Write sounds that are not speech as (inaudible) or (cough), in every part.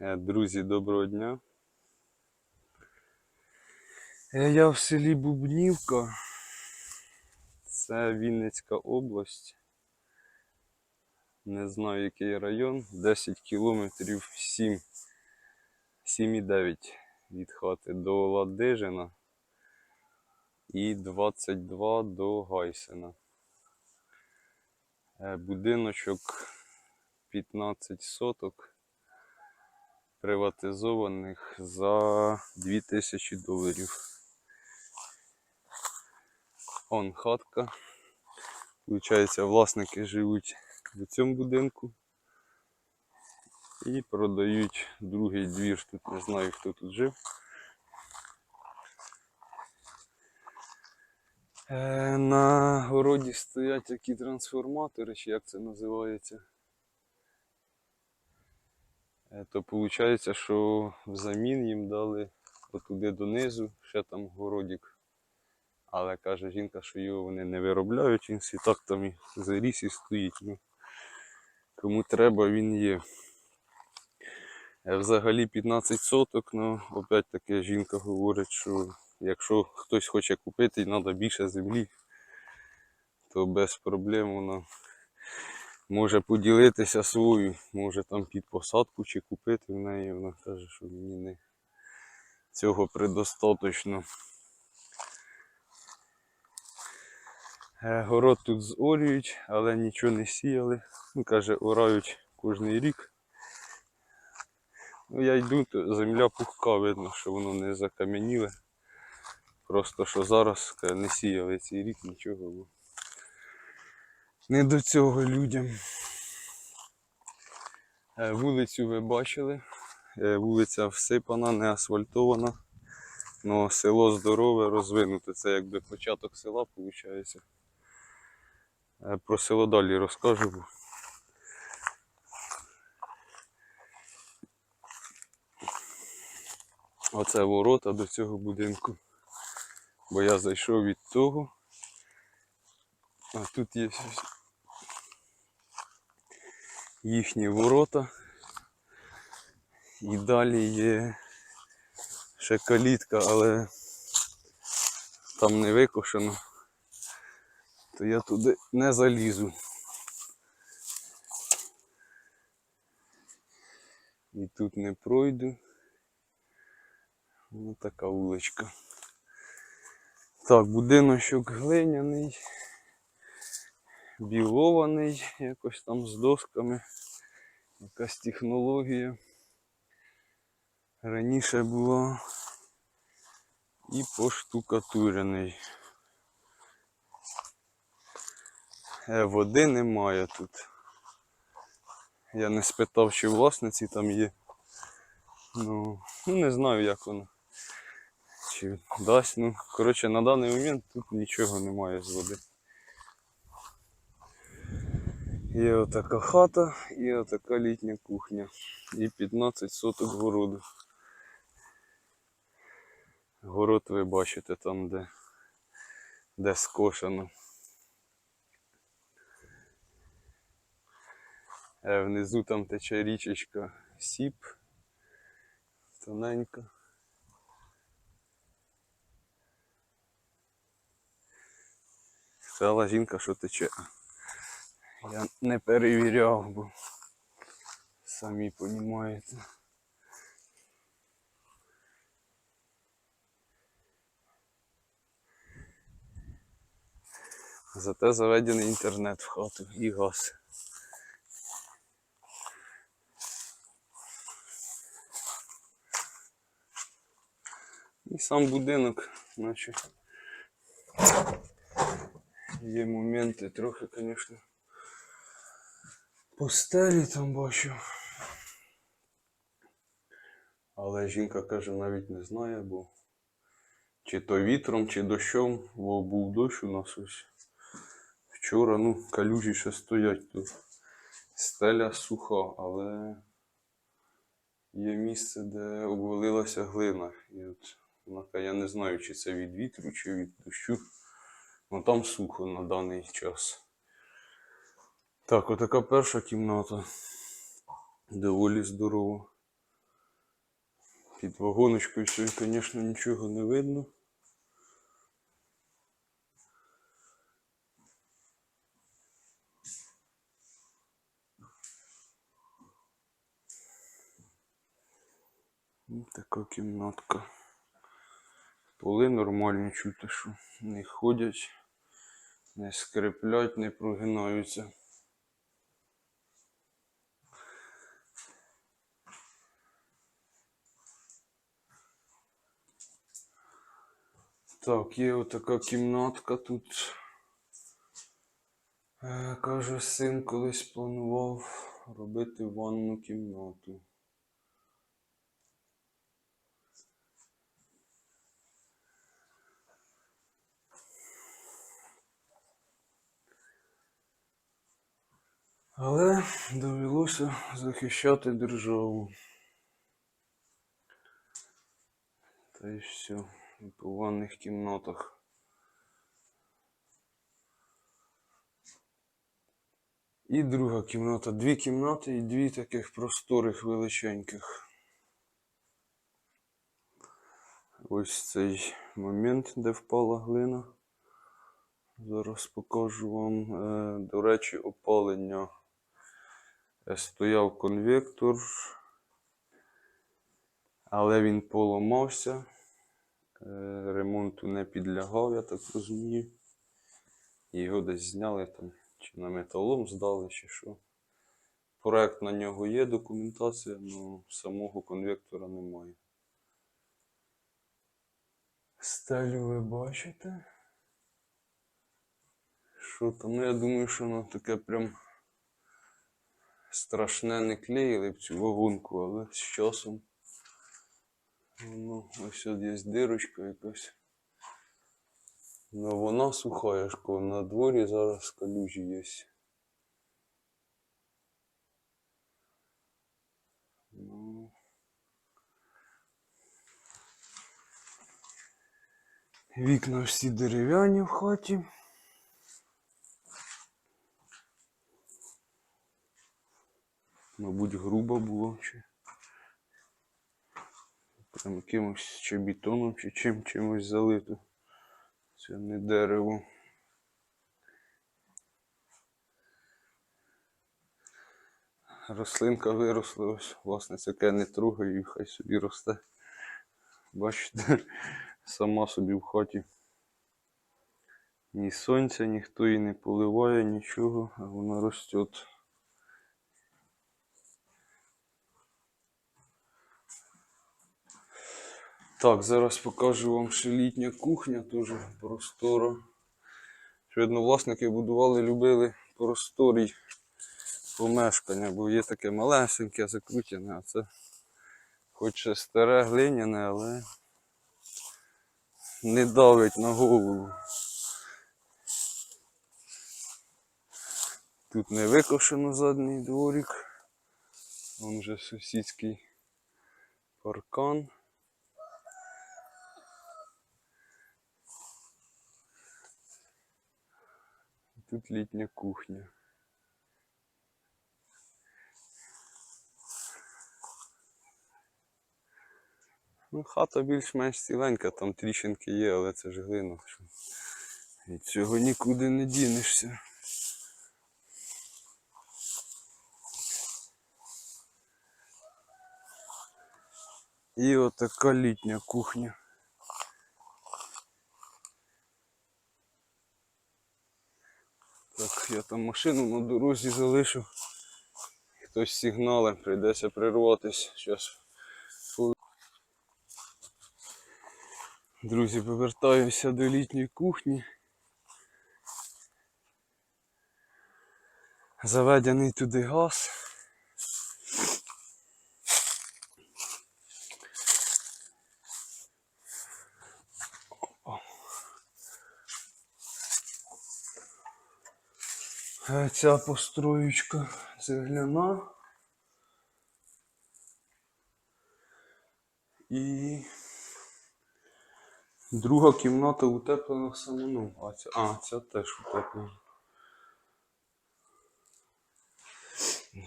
Е, Друзі, доброго дня. Е, Я в селі Бубнівка. Це Вінницька область. Не знаю який район. 10 кілометрів 7. 7,9 від хати до Ладижина і 22 до Гайсена. Е, Будиночок 15 соток приватизованих за 2000 доларів. Он хатка. Получається, власники живуть в цьому будинку і продають другий двір. Тут не знаю, хто тут жив. Е, На городі стоять такі трансформатори, чи як це називається. Е, То виходить, що взамін їм дали отуди донизу, ще там городик. Але каже жінка, що його вони не виробляють, він всі так там і заріс і стоїть. Ну, кому треба, він є. Е, Взагалі 15 соток, ну опять таки жінка говорить, що якщо хтось хоче купити і треба більше землі, то без проблем вона може поділитися свою, може там під посадку чи купити в неї. Вона каже, що мені не цього предостаточно. Е, Город тут зорюють, але нічого не сіяли. Ну, каже,орають кожний рік. Ну, я йду, то земля пухка, видно, що воно не закам'яніле. Просто що зараз не сіяли цей рік нічого. Не до цього людям. Е, Вулицю ви бачили. Е, Вулиця всипана, не асфальтована. Но село здорове, розвинуте. Це якби початок села, виходить. Е, Про село далі розкажу. Оце ворота до цього будинку. Бо я зайшов від того. А тут є їхні ворота. І далі є ще калітка, але там не викошено. То я туди не залізу. І тут не пройду. Ось така вуличка. Так, будиночок глиняний, білований, якось там з досками. Якась технологія. Раніше була і поштукатурений. Е, Води немає тут. Я не спитав, чи власниці там є. Ну, ну не знаю, як воно. Чи дасть. Ну, коротше, на даний момент тут нічого немає з води. Є отака хата і отака літня кухня. І 15 соток городу. Город ви бачите там, де, де скошено. Е, Внизу там тече річечка Сіп. Тоненька. Сказала жінка, що тече. Я не перевіряв, бо самі розумієте. Зате заведений інтернет в хату і газ. І сам будинок, наче. Є моменти трохи, звісно. Постелі там бачу. Але жінка каже, навіть не знає, бо чи то вітром, чи дощом, бо був дощ у нас ось. Вчора, ну, калюжі ще стоять тут. Стеля суха, але є місце, де обвалилася глина. І от вона я не знаю, чи це від вітру, чи від дощу. Ну там сухо на даний час. Так, отака перша кімната. Доволі здорова. Під вагоночкою цією, звісно, нічого не видно. Ось Така кімнатка. Поли нормальні чути, що не ходять, не скриплять, не прогинаються. Так, є отака кімнатка тут. Е, каже, син колись планував робити ванну кімнату. Але довелося захищати державу. Та й все. По ванних кімнатах. І друга кімната. Дві кімнати і дві таких просторих величеньких. Ось цей момент, де впала глина. Зараз покажу вам. Е, До речі, опалення. Е, Стояв конвектор, але він поламався. Е, Ремонту не підлягав, я так розумію. Його десь зняли там, чи на металом здали, чи що. Проект на нього є, документація, але самого конвектора немає. Стелю ви бачите? Що там? Ну я думаю, що воно таке прям страшне не клеїли в цю вагонку, але з часом воно ось тут є дирочка якась. Ну вона суха, я ж кажу, на дворі зараз калюжі є. Ну. Вікна всі дерев'яні в хаті. Мабуть, грубо було чи. Прям якимось чи бетоном, чи чим чимось залито. Це не дерево. Рослинка виросла, ось, власне, таке не трогаю, і хай собі росте. Бачите, (laughs) сама собі в хаті. Ні сонця, ніхто її не поливає, нічого, а вона росте. Так, зараз покажу вам ще літня кухня, теж простора. Видно, власники будували, любили просторі помешкання, бо є таке малесеньке, закрутяне, а це хоч старе глиняне, але не давить на голову. Тут не викошено задній дворик. Вон вже сусідський паркан. Тут літня кухня. Ну, хата більш-менш ціленька, там тріщинки є, але це ж глина. Від цього нікуди не дінешся. І отака літня кухня. Так, я там машину на дорозі залишив. Хтось сигнале, прийдеться прирватися. Зараз. Друзі, повертаюся до літньої кухні. Заведений туди газ. Ця построєчка цегляна. І друга кімната утеплена самоном. А ця, а, ця теж утеплена.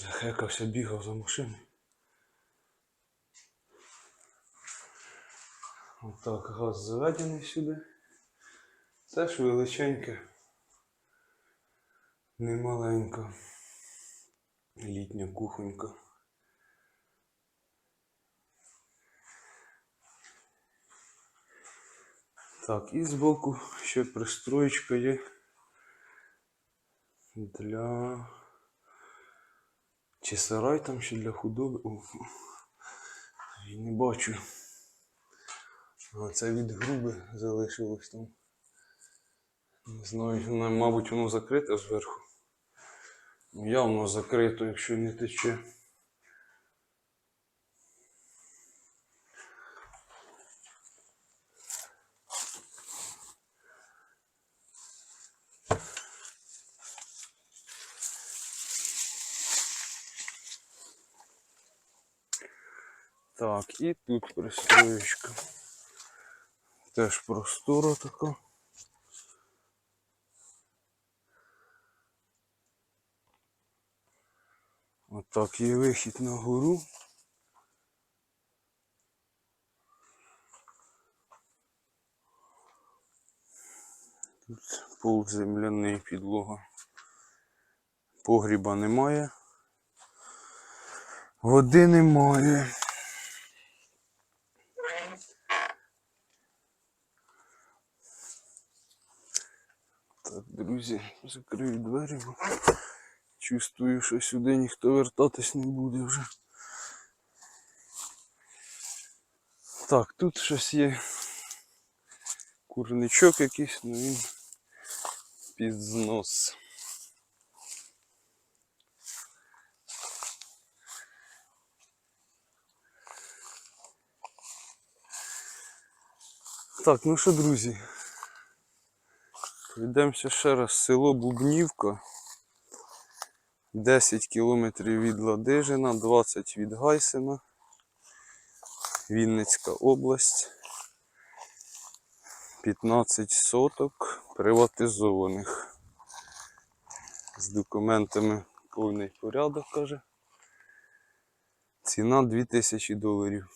Захекався, бігав за машиною. Отак, газ заведений сюди. Теж величеньке. Немаленька. Літня кухонька. Так, і збоку ще пристроєчка є для. Чи сарай там ще для худоби. О, я не бачу. А це від груби залишилось там. Не знаю, мабуть, воно закрите зверху. Ну, Явно закрито, якщо не тече. Так, і тут пристроєчка. Теж простора така. Отак є вихід на гору. Тут пол земляний підлога. Погріба немає. Води немає. Так, друзі, закрию двері. Чувствую, що сюди ніхто вертатись не буде вже. Так, тут щось є. Курничок якийсь, ну він під знос. Так, ну що, друзі, Пройдемося ще раз. Село Бубнівка. 10 кілометрів від Ладижина, 20 від Гайсина. Вінницька область. 15 соток приватизованих. З документами повний порядок, каже. Ціна 2000 доларів.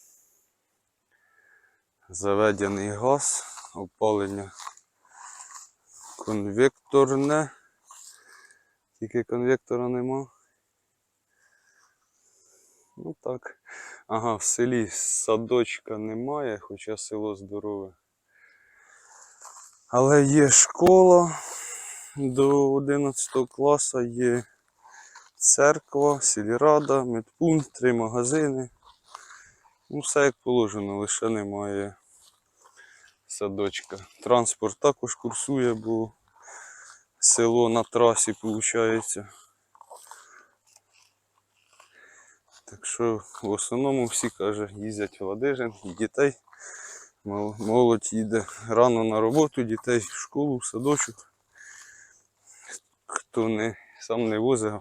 Заведений газ, опалення конвекторне. Тільки конвектора нема. Ну так. Ага, в селі садочка немає, хоча село здорове. Але є школа до 11 класу, є церква, сільрада, медпункт, три магазини. Ну, все як положено, лише немає садочка. Транспорт також курсує, бо село на трасі виходить. Так що в основному всі каже, їздять в Ладижин і дітей. Молодь їде рано на роботу, дітей в школу, в садочок. Хто не, сам не возить,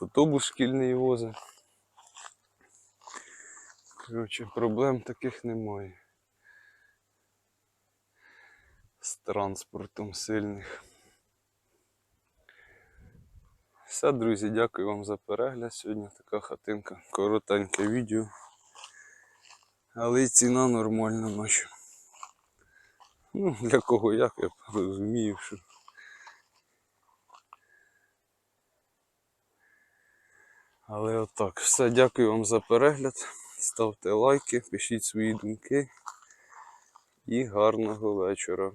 автобус шкільний возить. Коротше, проблем таких немає. З транспортом сильних. Все, друзі, дякую вам за перегляд. Сьогодні така хатинка, коротеньке відео. Але й ціна нормальна наша. Ну, для кого як, я розумію, що. Але отак. Все, дякую вам за перегляд. Ставте лайки, пишіть свої думки. І гарного вечора.